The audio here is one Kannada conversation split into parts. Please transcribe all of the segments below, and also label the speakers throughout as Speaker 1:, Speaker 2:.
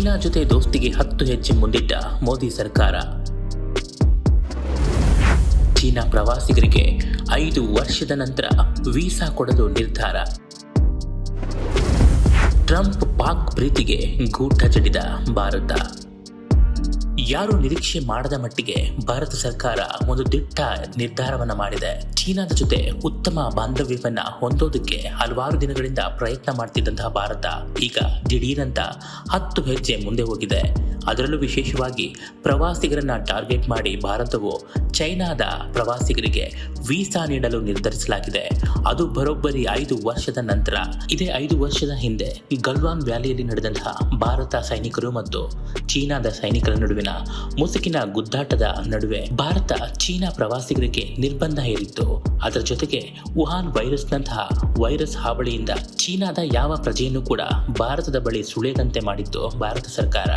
Speaker 1: ಚೀನಾ ಜೊತೆ ದೋಸ್ತಿಗೆ ಹತ್ತು ಹೆಜ್ಜೆ ಮುಂದಿಟ್ಟ ಮೋದಿ ಸರ್ಕಾರ. ಚೀನಾ ಪ್ರವಾಸಿಗರಿಗೆ ಐದು ವರ್ಷದ ನಂತರ ವೀಸಾ ಕೊಡಲು ನಿರ್ಧಾರ. ಟ್ರಂಪ್ ಪಾಕ್ ಪ್ರೀತಿಗೆ ಗೂಟ ಜಡಿದ ಭಾರತ. ಯಾರು ನಿರೀಕ್ಷೆ ಮಾಡದ ಮಟ್ಟಿಗೆ ಭಾರತ ಸರ್ಕಾರ ಒಂದು ದಿಟ್ಟ ನಿರ್ಧಾರವನ್ನ ಮಾಡಿದೆ. ಚೀನಾದ ಜೊತೆ ಉತ್ತಮ ಬಾಂಧವ್ಯವನ್ನ ಹೊಂದೋದಕ್ಕೆ ಹಲವಾರು ದಿನಗಳಿಂದ ಪ್ರಯತ್ನ ಮಾಡ್ತಿದ್ದಂತಹ ಭಾರತ ಈಗ ದಿಢೀರಂತ ಹತ್ತು ಹೆಜ್ಜೆ ಮುಂದೆ ಹೋಗಿದೆ. ಅದರಲ್ಲೂ ವಿಶೇಷವಾಗಿ ಪ್ರವಾಸಿಗರನ್ನ ಟಾರ್ಗೆಟ್ ಮಾಡಿ ಭಾರತವು ಚೈನಾದ ಪ್ರವಾಸಿಗರಿಗೆ ವೀಸಾ ನೀಡಲು ನಿರ್ಧರಿಸಲಾಗಿದೆ. ಅದು ಬರೋಬ್ಬರಿ ಐದು ವರ್ಷದ ನಂತರ, ಇದೇ ಐದು ವರ್ಷದ ಹಿಂದೆ ಗಲ್ವಾನ್ ವ್ಯಾಲಿಯಲ್ಲಿ ನಡೆದಂತಹ ಭಾರತ ಸೈನಿಕರು ಮತ್ತು ಚೀನಾದ ಸೈನಿಕರ ನಡುವಿನ ಮುಸುಕಿನ ಗುದ್ದಾಟದ ನಡುವೆ ಭಾರತ ಚೀನಾ ಪ್ರವಾಸಿಗರಿಗೆ ನಿರ್ಬಂಧ ಹೇರಿತ್ತು. ಅದರ ಜೊತೆಗೆ ವುಹಾನ್ ವೈರಸ್ನಂತಹ ವೈರಸ್ ಹಾವಳಿಯಿಂದ ಚೀನಾದ ಯಾವ ಪ್ರಜೆಯನ್ನು ಕೂಡ ಭಾರತದ ಬಳಿ ಸುಳಿಯದಂತೆ ಮಾಡಿತ್ತು ಭಾರತ ಸರ್ಕಾರ.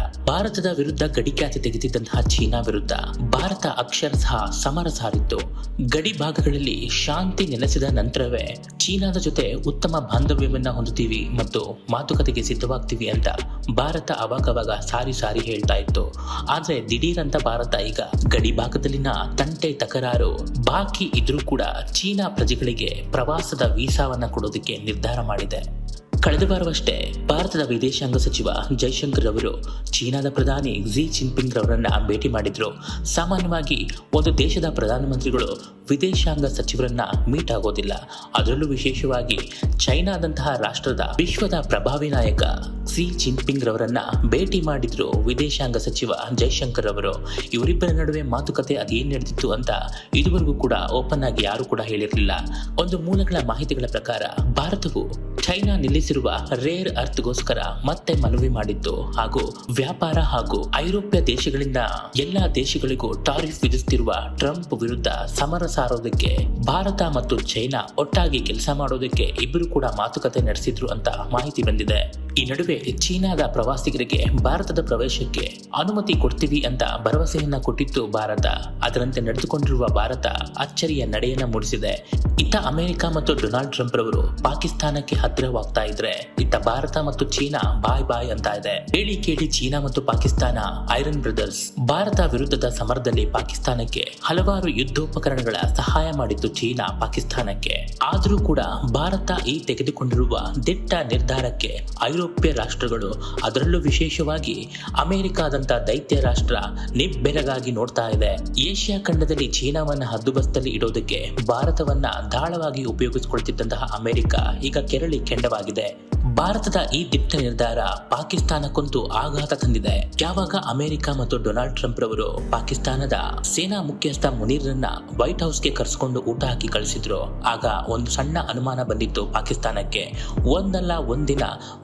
Speaker 1: ಭಾರತದ ವಿರುದ್ಧ ಗಡಿಕ್ಯಾತಿ ತೆಗೆದಿದ್ದಂತಹ ಚೀನಾ ವಿರುದ್ಧ ಭಾರತ ಅಕ್ಷರಶಃ ಸಮರ ಸಾರಿತ್ತು. ಗಡಿ ಭಾಗಗಳಲ್ಲಿ ಶಾಂತಿ ನೆಲೆಸಿದ ನಂತರವೇ ಚೀನಾದ ಜೊತೆ ಉತ್ತಮ ಬಾಂಧವ್ಯವನ್ನ ಹೊಂದುತ್ತೀವಿ ಮತ್ತು ಮಾತುಕತೆಗೆ ಸಿದ್ಧವಾಗ್ತೀವಿ ಅಂತ ಭಾರತ ಅವಾಗವಾಗ ಸಾರಿ ಸಾರಿ ಹೇಳ್ತಾ ಇತ್ತು. ಆದ್ರೆ ದಿಢೀರಂತ ಭಾರತ ಈಗ ಗಡಿ ಭಾಗದಲ್ಲಿನ ತಂಟೆ ತಕರಾರು ಬಾಕಿ ಇದ್ರೂ ಕೂಡ ಚೀನಾ ಪ್ರಜೆಗಳಿಗೆ ಪ್ರವಾಸದ ವೀಸಾವನ್ನ ಕೊಡೋದಕ್ಕೆ ನಿರ್ಧಾರ ಮಾಡಿದೆ. ಕಳೆದ ವಾರವಷ್ಟೇ ಭಾರತದ ವಿದೇಶಾಂಗ ಸಚಿವ ಜೈಶಂಕರ್ ಅವರು ಚೀನಾದ ಪ್ರಧಾನಿ ಝಿ ಜಿನ್ಪಿಂಗ್ ರವರನ್ನ ಭೇಟಿ ಮಾಡಿದ್ರು. ಸಾಮಾನ್ಯವಾಗಿ ಒಂದು ದೇಶದ ಪ್ರಧಾನಮಂತ್ರಿಗಳು ವಿದೇಶಾಂಗ ಸಚಿವರನ್ನ ಮೀಟ್ ಆಗೋದಿಲ್ಲ. ಅದರಲ್ಲೂ ವಿಶೇಷವಾಗಿ ಚೈನಾದಂತಹ ರಾಷ್ಟ್ರದ ವಿಶ್ವದ ಪ್ರಭಾವಿ ನಾಯಕ ಸಿ ಜಿನ್ಪಿಂಗ್ ರವರನ್ನ ಭೇಟಿ ಮಾಡಿದ್ರು ವಿದೇಶಾಂಗ ಸಚಿವ ಜೈಶಂಕರ್ ಅವರು. ಇವರಿಬ್ಬರ ನಡುವೆ ಮಾತುಕತೆ ಅದೇನ್ ನಡೆದಿತ್ತು ಅಂತ ಇದುವರೆಗೂ ಕೂಡ ಓಪನ್ ಆಗಿ ಯಾರು ಕೂಡ ಹೇಳಿರಲಿಲ್ಲ. ಒಂದು ಮೂಲಗಳ ಮಾಹಿತಿಗಳ ಪ್ರಕಾರ ಭಾರತವು ಚೈನಾ ನಿಲ್ಲಿಸಿರುವ ರೇರ್ ಅರ್ಥಗೋಸ್ಕರ ಮತ್ತೆ ಮನವಿ ಮಾಡಿತ್ತು ಹಾಗೂ ವ್ಯಾಪಾರ ಹಾಗೂ ಐರೋಪ್ಯ ದೇಶಗಳಿಂದ ಎಲ್ಲಾ ದೇಶಗಳಿಗೂ ಟಾರಿಫ್ ವಿಧಿಸುತ್ತಿರುವ ಟ್ರಂಪ್ ವಿರುದ್ಧ ಸಮರ ಸಾರೋದಕ್ಕೆ ಭಾರತ ಮತ್ತು ಚೈನಾ ಒಟ್ಟಾಗಿ ಕೆಲಸ ಮಾಡೋದಕ್ಕೆ ಇಬ್ಬರು ಕೂಡ ಮಾತುಕತೆ ನಡೆಸಿದ್ರು ಅಂತ ಮಾಹಿತಿ ಬಂದಿದೆ. ಈ ನಡುವೆ ಚೀನಾದ ಪ್ರವಾಸಿಗರಿಗೆ ಭಾರತದ ಪ್ರವೇಶಕ್ಕೆ ಅನುಮತಿ ಕೊಡ್ತೀವಿ ಅಂತ ಭರವಸೆಯನ್ನ ಕೊಟ್ಟಿತ್ತು ಭಾರತ. ಅದರಂತೆ ನಡೆದುಕೊಂಡಿರುವ ಭಾರತ ಅಚ್ಚರಿಯ ನಡೆಯನ್ನ ಮೂಡಿಸಿದೆ. ಇತ್ತ ಅಮೆರಿಕ ಮತ್ತು ಡೊನಾಲ್ಡ್ ಟ್ರಂಪ್ ರವರು ಪಾಕಿಸ್ತಾನಕ್ಕೆ ಹತ್ತಿರವಾಗ್ತಾ ಇದ್ರೆ ಇತ್ತ ಭಾರತ ಮತ್ತು ಚೀನಾ ಬಾಯ್ ಬಾಯ್ ಅಂತ ಇದೆ. ಹೇಳಿ ಕೇಳಿ ಚೀನಾ ಮತ್ತು ಪಾಕಿಸ್ತಾನ, ಐರನ್ ಬ್ರದರ್ಸ್. ಭಾರತ ವಿರುದ್ಧದ ಸಮರದಲ್ಲಿ ಪಾಕಿಸ್ತಾನಕ್ಕೆ ಹಲವಾರು ಯುದ್ಧೋಪಕರಣಗಳ ಸಹಾಯ ಮಾಡಿತ್ತು ಚೀನಾ ಪಾಕಿಸ್ತಾನಕ್ಕೆ. ಆದರೂ ಕೂಡ ಭಾರತ ಈ ತೆಗೆದುಕೊಂಡಿರುವ ದಿಟ್ಟ ನಿರ್ಧಾರಕ್ಕೆ ಐರೋಪ್ಯ ರಾಷ್ಟ್ರಗಳು, ಅದರಲ್ಲೂ ವಿಶೇಷವಾಗಿ ಅಮೆರಿಕಾದಂಥ ದೈತ್ಯ ರಾಷ್ಟ್ರ ನಿಬ್ಬೆರಗಾಗಿ ನೋಡ್ತಾ ಇದೆ. ಏಷ್ಯಾ ಖಂಡದಲ್ಲಿ ಚೀನಾವನ್ನ ಹದ್ದುಬಸ್ತಲ್ಲಿ ಇಡೋದಕ್ಕೆ ಭಾರತವನ್ನ ದಾಳವಾಗಿ ಉಪಯೋಗಿಸಿಕೊಳ್ತಿದ್ದಂತಹ ಅಮೆರಿಕ ಈಗ ಕೆರಳಿ ಕೆಂಡವಾಗಿದೆ. ಭಾರತದ ಈ ದಿಟ್ಟ ನಿರ್ಧಾರ ಪಾಕಿಸ್ತಾನಕ್ಕಂತೂ ಆಘಾತ ತಂದಿದೆ. ಯಾವಾಗ ಅಮೆರಿಕ ಮತ್ತು ಡೊನಾಲ್ಡ್ ಟ್ರಂಪ್ ರವರು ಪಾಕಿಸ್ತಾನದ ಸೇನಾ ಮುಖ್ಯಸ್ಥ ಮುನೀರ್ರನ್ನ ವೈಟ್ ಹೌಸ್ಗೆ ಕರೆಸಿಕೊಂಡು ಊಟ ಹಾಕಿ ಕಳಿಸಿದ್ರು. ಆಗ ಒಂದು ಸಣ್ಣ ಅನುಮಾನ ಬಂದಿತ್ತು ಪಾಕಿಸ್ತಾನಕ್ಕೆ. ಒಂದಲ್ಲ ಒಂದಿನ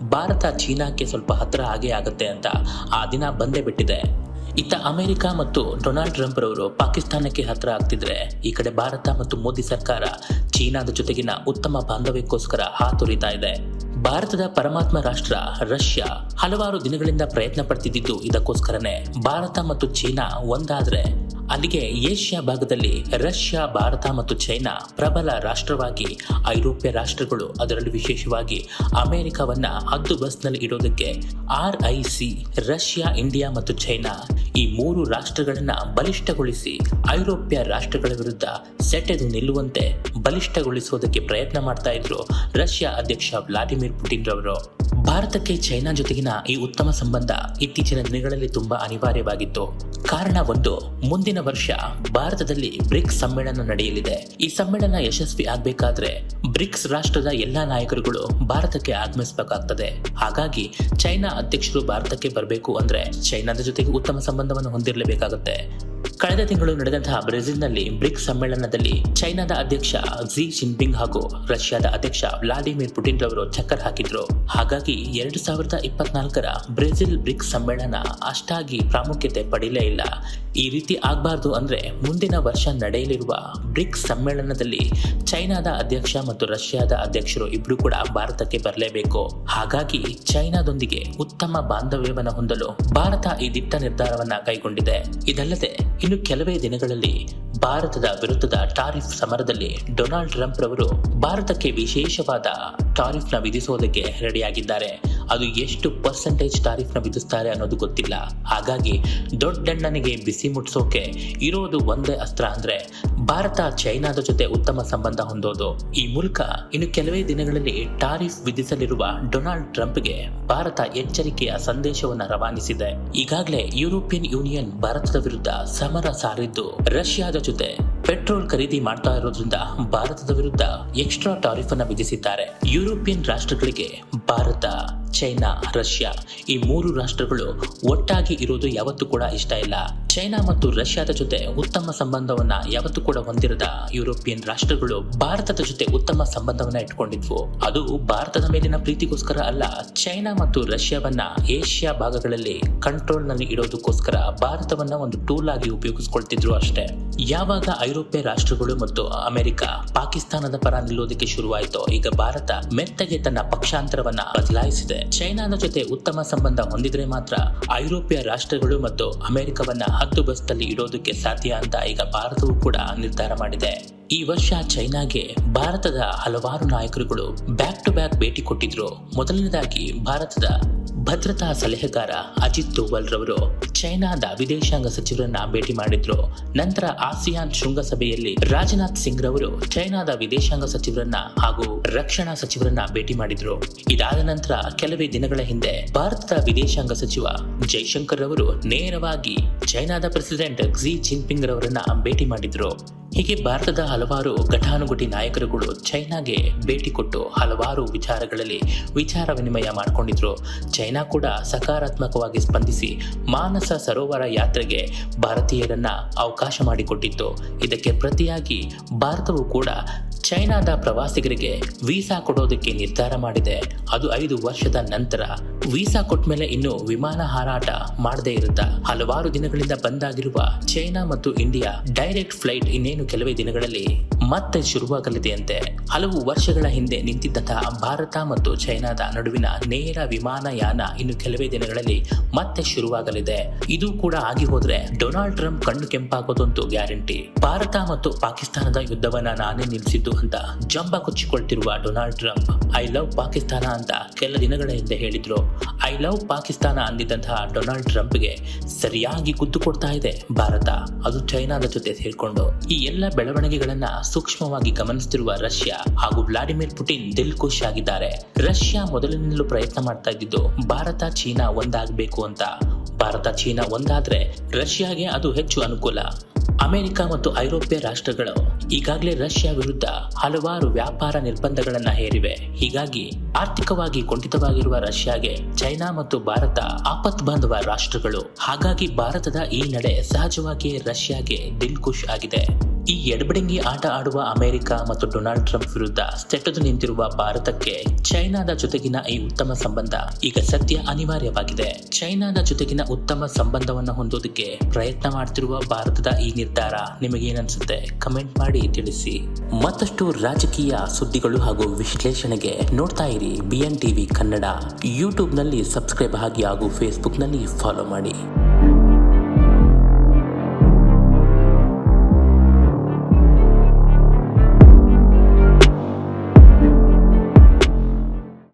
Speaker 1: ಭಾರತ ಚೀನಾಕ್ಕೆ ಸ್ವಲ್ಪ ಹತ್ರ ಆಗೇ ಆಗುತ್ತೆ ಅಂತ ಆ ದಿನ ಬಂದೇ ಬಿಟ್ಟಿದೆ. ಇತ್ತ ಅಮೆರಿಕ ಮತ್ತು ಡೊನಾಲ್ಡ್ ಟ್ರಂಪ್ ರವರು ಪಾಕಿಸ್ತಾನಕ್ಕೆ ಹತ್ರ ಆಗ್ತಿದ್ರೆ ಈ ಕಡೆ ಭಾರತ ಮತ್ತು ಮೋದಿ ಸರ್ಕಾರ ಚೀನಾದ ಜೊತೆಗಿನ ಉತ್ತಮ ಬಾಂಧವ್ಯಕ್ಕೋಸ್ಕರ ಹಾತೊರಿತಾ ಇದೆ. ಭಾರತದ ಪರಮಾತ್ಮ ರಾಷ್ಟ್ರ ರಷ್ಯಾ ಹಲವಾರು ದಿನಗಳಿಂದ ಪ್ರಯತ್ನ ಪಡ್ತಿದ್ದು ಇದಕ್ಕೋಸ್ಕರನೇ ಭಾರತ ಮತ್ತು ಚೀನಾ ಒಂದಾದ್ರೆ ಅಲ್ಲಿಗೆ ಏಷ್ಯಾ ಭಾಗದಲ್ಲಿ ರಷ್ಯಾ, ಭಾರತ ಮತ್ತು ಚೈನಾ ಪ್ರಬಲ ರಾಷ್ಟ್ರವಾಗಿ ಐರೋಪ್ಯ ರಾಷ್ಟ್ರಗಳು ಅದರಲ್ಲೂ ವಿಶೇಷವಾಗಿ ಅಮೆರಿಕವನ್ನ ಹದ್ದು ಬಸ್ನಲ್ಲಿ ಇಡೋದಕ್ಕೆ R I C, Russia, India ಮತ್ತು ಚೈನಾ ಈ ಮೂರು ರಾಷ್ಟ್ರಗಳನ್ನ ಬಲಿಷ್ಠಗೊಳಿಸಿ ಐರೋಪ್ಯ ರಾಷ್ಟ್ರಗಳ ವಿರುದ್ಧ ಸೆಟೆದು ನಿಲ್ಲುವಂತೆ ಬಲಿಷ್ಠಗೊಳಿಸುವುದಕ್ಕೆ ಪ್ರಯತ್ನ ಮಾಡ್ತಾ ಇದ್ರು ರಷ್ಯಾ ಅಧ್ಯಕ್ಷ ವ್ಲಾಡಿಮಿರ್ ಪುಟಿನ್ ರವರು. ಭಾರತಕ್ಕೆ ಚೈನಾ ಜೊತೆಗಿನ ಈ ಉತ್ತಮ ಸಂಬಂಧ ಇತ್ತೀಚಿನ ದಿನಗಳಲ್ಲಿ ತುಂಬಾ ಅನಿವಾರ್ಯವಾಗಿತ್ತು. ಕಾರಣ ಒಂದು ಮುಂದಿನ ವರ್ಷ ಭಾರತದಲ್ಲಿ ಬ್ರಿಕ್ಸ್ ಸಮ್ಮೇಳನ ನಡೆಯಲಿದೆ. ಈ ಸಮ್ಮೇಳನ ಯಶಸ್ವಿ ಆಗ್ಬೇಕಾದ್ರೆ ಬ್ರಿಕ್ಸ್ ರಾಷ್ಟ್ರದ ಎಲ್ಲಾ ನಾಯಕರುಗಳು ಭಾರತಕ್ಕೆ ಆಗಮಿಸಬೇಕಾಗ್ತದೆ. ಹಾಗಾಗಿ ಚೈನಾ ಅಧ್ಯಕ್ಷರು ಭಾರತಕ್ಕೆ ಬರಬೇಕು ಅಂದ್ರೆ ಚೈನಾದ ಜೊತೆಗೆ ಉತ್ತಮ ಸಂಬಂಧವನ್ನು ಹೊಂದಿರಲೇಬೇಕಾಗುತ್ತೆ. ಕಳೆದ ತಿಂಗಳು ನಡೆದಂತಹ ಬ್ರೆಜಿಲ್ನಲ್ಲಿ ಬ್ರಿಕ್ಸ್ ಸಮ್ಮೇಳನದಲ್ಲಿ ಚೈನಾದ ಅಧ್ಯಕ್ಷ ಝಿ ಜಿನ್ಪಿಂಗ್ ಹಾಗೂ ರಷ್ಯಾದ ಅಧ್ಯಕ್ಷ ವ್ಲಾಡಿಮಿರ್ ಪುಟಿನ್ ರವರು ಚಕ್ಕರ್ ಹಾಕಿದ್ರು. ಹಾಗಾಗಿ ಎರಡು ಸಾವಿರದ ಇಪ್ಪತ್ನಾಲ್ಕರ ಬ್ರೆಜಿಲ್ ಬ್ರಿಕ್ಸ್ ಸಮ್ಮೇಳನ ಅಷ್ಟಾಗಿ ಪ್ರಾಮುಖ್ಯತೆ ಪಡೆಯಲೇ ಇಲ್ಲ. ಈ ರೀತಿ ಆಗಬಾರ್ದು ಅಂದರೆ ಮುಂದಿನ ವರ್ಷ ನಡೆಯಲಿರುವ ಬ್ರಿಕ್ಸ್ ಸಮ್ಮೇಳನದಲ್ಲಿ ಚೈನಾದ ಅಧ್ಯಕ್ಷ ಮತ್ತು ರಷ್ಯಾದ ಅಧ್ಯಕ್ಷರು ಇಬ್ಬರು ಕೂಡ ಭಾರತಕ್ಕೆ ಬರಲೇಬೇಕು. ಹಾಗಾಗಿ ಚೈನಾದೊಂದಿಗೆ ಉತ್ತಮ ಬಾಂಧವ್ಯವನ್ನು ಹೊಂದಲು ಭಾರತ ಈ ದಿಟ್ಟ ನಿರ್ಧಾರವನ್ನು ಕೈಗೊಂಡಿದೆ. ಇದಲ್ಲದೆ ಇನ್ನು ಕೆಲವೇ ದಿನಗಳಲ್ಲಿ ಭಾರತದ ವಿರುದ್ಧದ ಟಾರಿಫ್ ಸಮರದಲ್ಲಿ ಡೊನಾಲ್ಡ್ ಟ್ರಂಪ್ ರವರು ಭಾರತಕ್ಕೆ ವಿಶೇಷವಾದ ಟಾರಿಫ್ನ ವಿಧಿಸೋದಕ್ಕೆ ರೆಡಿಯಾಗಿದ್ದಾರೆ. ಅದು ಎಷ್ಟು ಪರ್ಸೆಂಟೇಜ್ ಟಾರಿಫ್ನ ವಿಧಿಸ್ತಾರೆ ಅನ್ನೋದು ಗೊತ್ತಿಲ್ಲ. ಹಾಗಾಗಿ ದೊಡ್ಡಣ್ಣನಿಗೆ ಬಿಸಿ ಮುಟ್ಸೋಕೆ ಇರೋದು ಒಂದೇ ಅಸ್ತ್ರ ಅಂದ್ರೆ ಭಾರತ ಚೈನಾದ ಜೊತೆ ಉತ್ತಮ ಸಂಬಂಧ ಹೊಂದೋದು. ಈ ಮೂಲಕ ಇನ್ನು ಕೆಲವೇ ದಿನಗಳಲ್ಲಿ ಟಾರಿಫ್ ವಿಧಿಸಲಿರುವ ಡೊನಾಲ್ಡ್ ಟ್ರಂಪ್ಗೆ ಭಾರತ ಎಚ್ಚರಿಕೆಯ ಸಂದೇಶವನ್ನು ರವಾನಿಸಿದೆ. ಈಗಾಗಲೇ ಯುರೋಪಿಯನ್ ಯೂನಿಯನ್ ಭಾರತದ ವಿರುದ್ಧ ಸಮರ ಸಾರಿದ್ದು ರಷ್ಯಾದ ಜೊತೆ ಪೆಟ್ರೋಲ್ ಖರೀದಿ ಮಾಡ್ತಾ ಇರೋದ್ರಿಂದ ಭಾರತದ ವಿರುದ್ಧ ಎಕ್ಸ್ಟ್ರಾ ಟಾರಿಫ್ ಅನ್ನ ವಿಧಿಸಿದ್ದಾರೆ ಯುರೋಪಿಯನ್ ರಾಷ್ಟ್ರಗಳಿಗೆ ಭಾರತ. ಚೈನಾ, ರಷ್ಯಾ ಈ ಮೂರು ರಾಷ್ಟ್ರಗಳು ಒಟ್ಟಾಗಿ ಇರೋದು ಯಾವತ್ತೂ ಕೂಡ ಇಷ್ಟ ಇಲ್ಲ. ಚೈನಾ ಮತ್ತು ರಷ್ಯಾದ ಜೊತೆ ಉತ್ತಮ ಸಂಬಂಧವನ್ನ ಯಾವತ್ತೂ ಕೂಡ ಹೊಂದಿರದ ಯುರೋಪಿಯನ್ ರಾಷ್ಟ್ರಗಳು ಭಾರತದ ಜೊತೆ ಉತ್ತಮ ಸಂಬಂಧವನ್ನ ಇಟ್ಕೊಂಡಿದ್ವು. ಅದು ಭಾರತದ ಮೇಲಿನ ಪ್ರೀತಿಗೋಸ್ಕರ ಅಲ್ಲ, ಚೈನಾ ಮತ್ತು ರಷ್ಯಾವನ್ನ ಏಷ್ಯಾ ಭಾಗಗಳಲ್ಲಿ ಕಂಟ್ರೋಲ್ನಲ್ಲಿ ಇಡೋದಕ್ಕೋಸ್ಕರ ಭಾರತವನ್ನ ಒಂದು ಟೂಲ್ ಆಗಿ ಉಪಯೋಗಿಸ್ಕೊಳ್ತಿದ್ರು ಅಷ್ಟೇ. ಯಾವಾಗ ಐರೋಪ್ಯ ರಾಷ್ಟ್ರಗಳು ಮತ್ತು ಅಮೆರಿಕ ಪಾಕಿಸ್ತಾನದ ಪರ ನಿಲ್ಲೋದಕ್ಕೆ ಶುರುವಾಯಿತು, ಈಗ ಭಾರತ ಮೆತ್ತಗೆ ತನ್ನ ಪಕ್ಷಾಂತರವನ್ನ ಬದಲಾಯಿಸಿದೆ. ಚೈನಾದ ಜೊತೆ ಉತ್ತಮ ಸಂಬಂಧ ಹೊಂದಿದ್ರೆ ಮಾತ್ರ ಐರೋಪ್ಯ ರಾಷ್ಟ್ರಗಳು ಮತ್ತು ಅಮೆರಿಕವನ್ನ ಹತ್ತು ಬಸ್ನಲ್ಲಿ ಇಡೋದಕ್ಕೆ ಸಾಧ್ಯ ಅಂತ ಈಗ ಭಾರತವು ಕೂಡ ನಿರ್ಧಾರ ಮಾಡಿದೆ. ಈ ವರ್ಷ ಚೈನಾಗೆ ಭಾರತದ ಹಲವಾರು ನಾಯಕರುಗಳು ಬ್ಯಾಕ್ ಟು ಬ್ಯಾಕ್ ಭೇಟಿ ಕೊಟ್ಟಿದ್ರು. ಮೊದಲನೇದಾಗಿ ಭಾರತದ ಭದ್ರತಾ ಸಲಹೆಗಾರ ಅಜಿತ್ ದೋವಲ್ ರವರು ಚೈನಾದ ವಿದೇಶಾಂಗ ಸಚಿವರನ್ನ ಭೇಟಿ ಮಾಡಿದ್ರು. ನಂತರ ಆಸಿಯಾನ್ ಶೃಂಗಸಭೆಯಲ್ಲಿ ರಾಜನಾಥ್ ಸಿಂಗ್ ರವರು ಚೈನಾದ ವಿದೇಶಾಂಗ ಸಚಿವರನ್ನ ಹಾಗೂ ರಕ್ಷಣಾ ಸಚಿವರನ್ನ ಭೇಟಿ ಮಾಡಿದ್ರು. ಇದಾದ ನಂತರ ಕೆಲವೇ ದಿನಗಳ ಹಿಂದೆ ಭಾರತದ ವಿದೇಶಾಂಗ ಸಚಿವ ಜೈಶಂಕರ್ ರವರು ನೇರವಾಗಿ ಚೈನಾದ ಪ್ರೆಸಿಡೆಂಟ್ ಕ್ಸಿ ಜಿನ್ಪಿಂಗ್ ರವರನ್ನ ಭೇಟಿ ಮಾಡಿದ್ರು. ಹೀಗೆ ಭಾರತದ ಹಲವಾರು ಘಟಾನುಘಟಿ ನಾಯಕರುಗಳು ಚೈನಾಗೆ ಭೇಟಿ ಕೊಟ್ಟು ಹಲವಾರು ವಿಚಾರಗಳಲ್ಲಿ ವಿಚಾರ ವಿನಿಮಯ ಮಾಡಿಕೊಂಡಿದ್ರು. ಚೈನಾ ಕೂಡ ಸಕಾರಾತ್ಮಕವಾಗಿ ಸ್ಪಂದಿಸಿ ಮಾನಸ ಸರೋವರ ಯಾತ್ರೆಗೆ ಭಾರತೀಯರನ್ನ ಅವಕಾಶ ಮಾಡಿಕೊಟ್ಟಿತ್ತು. ಇದಕ್ಕೆ ಪ್ರತಿಯಾಗಿ ಭಾರತವು ಕೂಡ ಚೈನಾದ ಪ್ರವಾಸಿಗರಿಗೆ ವೀಸಾ ಕೊಡೋದಕ್ಕೆ ನಿರ್ಧಾರ ಮಾಡಿದೆ. ಅದು ಐದು ವರ್ಷದ ನಂತರ ವೀಸಾ ಕೊಟ್ಟ ಮೇಲೆ ಇನ್ನು ವಿಮಾನ ಹಾರಾಟ ಮಾಡದೇ ಇರುತ್ತಾ? ಹಲವಾರು ದಿನಗಳಿಂದ ಬಂದಾಗಿರುವ ಚೈನಾ ಮತ್ತು ಇಂಡಿಯಾ ಡೈರೆಕ್ಟ್ ಫ್ಲೈಟ್ ಇನ್ನೇನು ಕೆಲವೇ ದಿನಗಳಲ್ಲಿ ಮತ್ತೆ ಶುರುವಾಗಲಿದೆಯಂತೆ. ಹಲವು ವರ್ಷಗಳ ಹಿಂದೆ ನಿಂತಿದ್ದಂತಹ ಭಾರತ ಮತ್ತು ಚೈನಾದ ನಡುವಿನ ನೇರ ವಿಮಾನಯಾನ ಇನ್ನು ಕೆಲವೇ ದಿನಗಳಲ್ಲಿ ಮತ್ತೆ ಶುರುವಾಗಲಿದೆ. ಇದು ಕೂಡ ಆಗಿ ಹೋದ್ರೆ ಡೊನಾಲ್ಡ್ ಟ್ರಂಪ್ ಕಣ್ಣು ಕೆಂಪಾಗೋದಂತೂ ಗ್ಯಾರಂಟಿ. ಭಾರತ ಮತ್ತು ಪಾಕಿಸ್ತಾನದ ಯುದ್ಧವನ್ನ ನಾನೇ ನಿಲ್ಲಿಸಿದ್ದು ಅಂತ ಜಂಬ ಕೊಚ್ಚಿಕೊಳ್ತಿರುವ Donald Trump, I love Pakistan ಅಂತ ಕೆಲ ದಿನಗಳ ಹಿಂದೆ ಹೇಳಿದ್ರು. ಐ ಲವ್ ಪಾಕಿಸ್ತಾನ ಅಂದಿದ್ದಂತಹ ಡೊನಾಲ್ಡ್ ಟ್ರಂಪ್ಗೆ ಸರಿಯಾಗಿ ಗುದ್ದು ಕೊಡ್ತಾ ಇದೆ ಭಾರತ. ಅದು ಚೈನಾದ ಜೊತೆ ಸೇರ್ಕೊಂಡು ಈ ಎಲ್ಲ ಬೆಳವಣಿಗೆಗಳನ್ನ ಸೂಕ್ಷ್ಮವಾಗಿ ಗಮನಿಸುತ್ತಿರುವ ರಷ್ಯಾ ಹಾಗೂ ವ್ಲಾಡಿಮಿರ್ ಪುಟಿನ್ ದಿಲ್ ಖುಷ್ ಆಗಿದ್ದಾರೆ ರಷ್ಯಾ ಮೊದಲಿನಿಂದಲೂ ಪ್ರಯತ್ನ ಮಾಡ್ತಾ ಇದ್ದಿದ್ದು ಭಾರತ ಚೀನಾ ಒಂದಾಗಬೇಕು ಅಂತ. ಭಾರತ ಚೀನಾ ಒಂದಾದ್ರೆ ರಷ್ಯಾಗೆ ಅದು ಹೆಚ್ಚು ಅನುಕೂಲ. ಅಮೆರಿಕ ಮತ್ತು ಐರೋಪ್ಯ ರಾಷ್ಟ್ರಗಳು ಈಗಾಗಲೇ ರಷ್ಯಾ ವಿರುದ್ಧ ಹಲವಾರು ವ್ಯಾಪಾರ ನಿರ್ಬಂಧಗಳನ್ನ ಹೇರಿವೆ. ಹೀಗಾಗಿ ಆರ್ಥಿಕವಾಗಿ ಕುಂಠಿತವಾಗಿರುವ ರಷ್ಯಾಗೆ ಚೈನಾ ಮತ್ತು ಭಾರತ ಆಪತ್ ಬಾಂಧವ ರಾಷ್ಟ್ರಗಳು. ಹಾಗಾಗಿ ಭಾರತದ ಈ ನಡೆ ಸಹಜವಾಗಿಯೇ ರಷ್ಯಾಗೆ ದಿಲ್ ಖುಷ್ ಆಗಿದೆ. ಈ ಎಡಬಡಿಂಗಿ ಆಟ ಆಡುವ ಅಮೆರಿಕ ಮತ್ತು ಡೊನಾಲ್ಡ್ ಟ್ರಂಪ್ ವಿರುದ್ಧ ಸೆಟ್ಟದು ನಿಂತಿರುವ ಭಾರತಕ್ಕೆ ಚೈನಾದ ಜೊತೆಗಿನ ಈ ಉತ್ತಮ ಸಂಬಂಧ ಈಗ ಸದ್ಯ ಅನಿವಾರ್ಯವಾಗಿದೆ. ಚೈನಾದ ಜೊತೆಗಿನ ಉತ್ತಮ ಸಂಬಂಧವನ್ನು ಹೊಂದೋದಕ್ಕೆ ಪ್ರಯತ್ನ ಮಾಡ್ತಿರುವ ಭಾರತದ ಈ ನಿರ್ಧಾರ ನಿಮಗೇನನ್ಸುತ್ತೆ? ಕಮೆಂಟ್ ಮಾಡಿ ತಿಳಿಸಿ. ಮತ್ತಷ್ಟು ರಾಜಕೀಯ ಸುದ್ದಿಗಳು ಹಾಗೂ ವಿಶ್ಲೇಷಣೆಗೆ ನೋಡ್ತಾ ಇರಿ ಬಿ ಎನ್ ಟಿವಿ ಕನ್ನಡ. ಯೂಟ್ಯೂಬ್ನಲ್ಲಿ ಸಬ್ಸ್ಕ್ರೈಬ್ ಆಗಿ ಹಾಗೂ ಫೇಸ್ಬುಕ್ನಲ್ಲಿ ಫಾಲೋ ಮಾಡಿ.